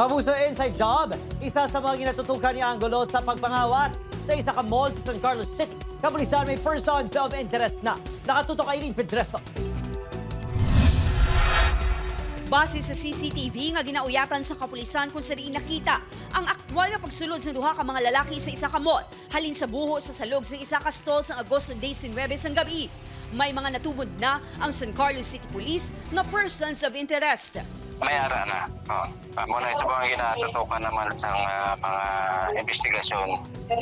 Mabuso inside job, isa sa mga ginatutukan ni Angulo sa pagpangawat sa isa ka mall sa San Carlos City. Kapulisan may persons of interest na nakatutok kay Lynn Pedreso. Base sa CCTV nga ginauyatan sa kapulisan kung saan nakita ang aktwal nga pagsulod sa duha ka mga lalaki sa isa ka mall halin sa buho sa salog sa isa ka stall sa Agosto 19 sang gabi. May mga natubod na ang San Carlos City Police na persons of interest. May ara na. Oh. Uh, muna ito mga ginatutukan naman sa uh, mga investigasyon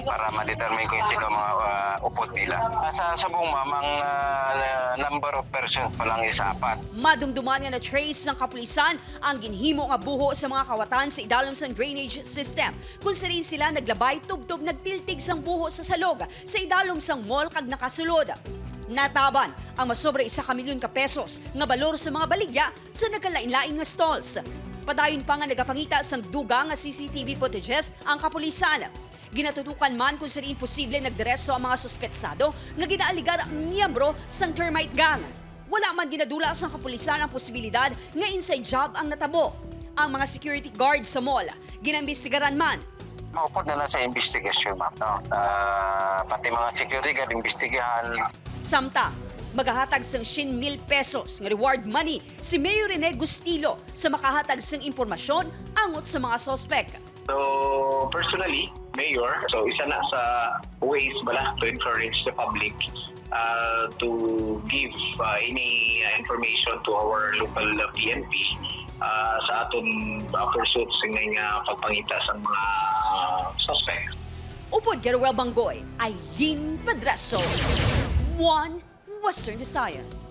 para ma-determine kung sino mga uh, upot nila. Sa subong ma'am, ang uh, number of persons pa lang is apat. Madumduman nga na trace ng kapulisan ang ginhimo nga buho sa mga kawatan sa idalom sang drainage system. Kung sa rin sila naglabay tubtob nagtiltig sang buho sa salog sa idalom sang mall kag nakasulod. Nataban ang masobra isa ka ka pesos nga balor sa mga baligya sa nagkalain-lain nga stalls. Padayon pa nga nagapangita sang duga nga CCTV footages ang kapulisan. Ginatutukan man kung saan imposible nagdireso ang mga suspetsado nga ginaaligar ang miyembro sang termite gang. Wala man ginadula sa kapulisan ang posibilidad nga inside job ang natabo. Ang mga security guards sa mall, ginambestigaran man. Maupot na lang sa investigasyon ma'am. No? Uh, pati mga security guard, investigahan, Samta, magahatag sang 100 mil pesos nga reward money si Mayor Rene Gustilo sa makahatag sang impormasyon angot sa mga sospek. So, personally, Mayor, so isa na sa ways bala to encourage the public uh, to give uh, any uh, information to our local uh, PNP uh, sa aton uh, pursuit sa nga pagpangita sa mga suspect. Upod Garuel Banggoy, Aileen Padraso. One Western Visayas.